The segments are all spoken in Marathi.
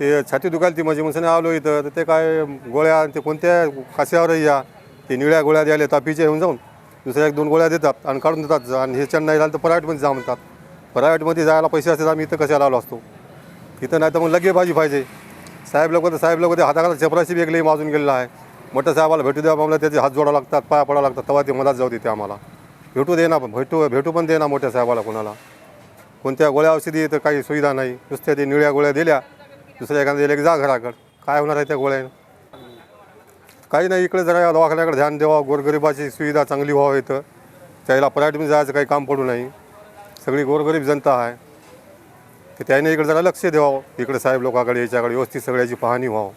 ते छाती दुखायला ती माझी म्हणून आलो इथं. तर ते काय गोळ्या ते कोणत्या काश्यावर या? ते निळ्या गोळ्या द्यायला तापीच्या येऊन जाऊन दुसऱ्या एक दोन गोळ्या देतात आणि काढून देतात. आणि हे नाही झालं तर प्रायव्हेटमध्ये जा म्हणतात. प्रायव्हेटमध्ये जायला पैसे असतात आम्ही इथं कशाला आलो असतो? इथं नाही तर मग लगे भाजी पाहिजे. साहेब लोक तर साहेब लोक ते हाताखाला चपराशी वेगळी माजून गेलेला आहे. मोठ्या साहेबाला भेटू द्या आम्हाला त्याचे हात जोडावं लागतात पाया पडावं लागतात तेव्हा ते मदत जाऊ देते आम्हाला. भेटू दे ना भेटू भेटू पण दे ना मोठ्या साहेबाला कोणाला. कोणत्या गोळ्या औषधी तर काही सुविधा नाही. नुसत्या ते निळ्या गोळ्या दिल्या दुसऱ्या एखादं दिलं की जा घराकडं. काय होणार आहे त्या गोळ्यानं? काही नाही इकडे जरा या दवाखान्याकडे ध्यान द्यावा. गोरगरिबाची सुविधा चांगली व्हावी इथं. त्याला प्रायव्हेटमध्ये जायचं काही काम पडू नाही. सगळी गोरगरीब जनता आहे. तर त्याने इकडे जरा लक्ष द्यावं. इकडे साहेब लोकांकडे याच्याकडे व्यवस्थित सगळ्याची पाहणी व्हावं.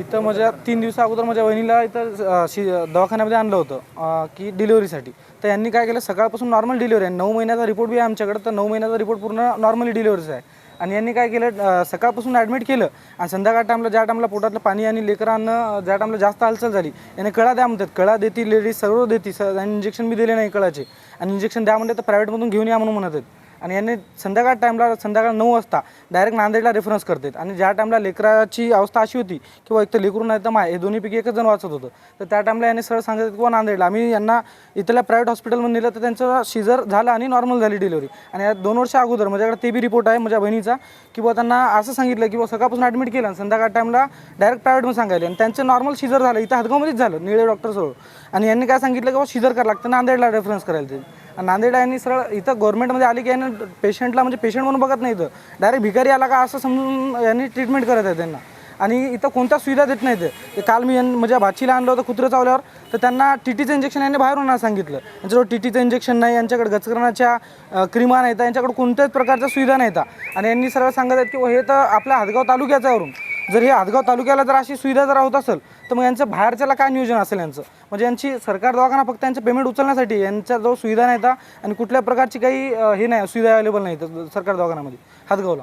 इथं माझ्या तीन दिवसा अगोदर माझ्या वहिनीला इथं शी शि दवाखान्यामध्ये आणलं होतं की डिलिव्हरीसाठी. तर यांनी काय केलं सकाळपासून नॉर्मल डिलिव्हरी आहे. नऊ महिन्याचा रिपोर्ट बी आहे आमच्याकडे तर नऊ महिन्याचा रिपोर्ट पूर्ण नॉर्मली डिलिव्हरीचा आहे. आणि यांनी काय केलं सकाळपासून ॲडमिट केलं आणि संध्याकाळ टाईमला ज्या टाईमला पोटातलं पाणी आणि लेकरांना ज्या टाईमला जास्त हालचाल झाली याने कळा द्या म्हणतात. कळा देती लेडीज सर्व देती स इंजेक्शन बी दिले नाही कळाचे. आणि इंजेक्शन द्या म्हणते तर प्रायव्हेटमधून घेऊन या म्हणून म्हणत आहेत. आणि यांनी संध्याकाळ टाईमला संध्याकाळ नऊ वाजता डायरेक्ट नांदेडला रेफरन्स करतात. आणि ज्या टाईमला लेकराची अवस्था अशी होती किंवा एक तर लेकरू नाही तर माय हे दोन्हीपैकी एकच जण वाचत होतं. तर त्या टाईमला यांनी सरळ सांगितलं किंवा नांदेडला आम्ही यांना इथल्या प्रायव्हेट हॉस्पिटलमध्ये नेलं तर त्यांचं शिजर झालं आणि नॉर्मल झाली डिलिव्हरी आणि या दोन वर्ष अगोदर म्हणजे माझ्याकडे ते बी रिपोर्ट आहे माझ्या बहिणीचा किंवा त्यांना असं सांगितलं की बुवा सकाळपासून ॲडमिट केलं आणि संध्याकाळ टाईमला डायरेक्ट प्रायव्हेटमध्ये सांगायला आणि त्यांचं नॉर्मल शिजर झालं इथं हातगावमध्येच झालं निळे डॉक्टर आणि यांनी काय सांगितलं की बाबा शिजर करायला लागतं नांदेडला रेफरन्स करायला ते नांदेड यांनी सरळ इथं गव्हर्नमेंटमध्ये आले की यांनी पेशंटला म्हणजे पेशंट म्हणून बघत नाही इथं. डायरेक्ट भिकारी आला का असं समजून यांनी ट्रीटमेंट करत आहे त्यांना. आणि इथं कोणत्या सुविधा देत नाही ते काल मी म्हणजे माझ्या भाचीला आणलं होतं कुत्रं चावल्यावर तर त्यांना टी टीचं इंजेक्शन यांनी बाहेरून आणायला सांगितलं. यांच्याजवळ टी टीचं इंजेक्शन नाही यांच्याकडे गचकरणाच्या क्रिमा नाहीत यांच्याकडे कोणत्याच प्रकारच्या सुविधा नाहीत. आणि यांनी सरळ सांगत आहेत की हे तर आपल्या हातगाव तालुक्याच्यावरून जर हे हदगाव तालुक्याला जर अशी सुविधा जर होत असेल तर मग यांचं बाहेरच्याला काय नियोजन असेल यांचं? म्हणजे यांची सरकार दवाखाना फक्त यांचं पेमेंट उचलण्यासाठी आहे. यांच्याजवळ सुविधा नाहीत आणि कुठल्या प्रकारची काही हे नाही सुविधा अवेलेबल नाही सरकार दवाखान्यामध्ये हदगावला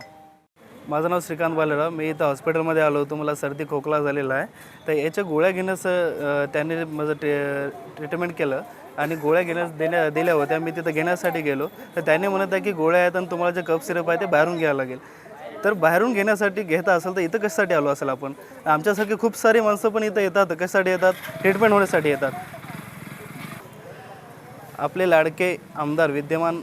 माझं नाव श्रीकांत बालेराव. मी इथं हॉस्पिटलमध्ये आलो होतो. मला सर्दी खोकला झालेला आहे. तर याच्या गोळ्या घेण्यास त्याने त्यांनी माझं ट्रे ट्रीटमेंट केलं आणि गोळ्या घेण्यास देण्या दिल्या होत्या. मी तिथं घेण्यासाठी गेलो. तर त्यांनी म्हणत आहे की गोळ्या आहेत आणि तुम्हाला जे कप सिरप आहे ते बाहेरून घ्यावं लागेल. तर बाहेरून घेण्यासाठी घेता असेल तर इथं कशासाठी आलो असेल आपण? आमच्यासारखे खूप सारे माणसं पण इथं येतात. कशासाठी येतात? ट्रीटमेंट होण्यासाठी येतात. आपले लाडके आमदार विद्यमान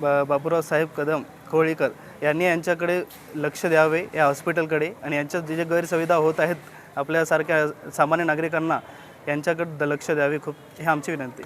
बा बापूराव साहेब कदम कोळीकर यांनी यांच्याकडे लक्ष द्यावे या हॉस्पिटलकडे आणि यांच्या जे जे गैरसुविधा होत आहेत आपल्यासारख्या सामान्य नागरिकांना यांच्याकडे लक्ष द्यावे खूप ही आमची विनंती.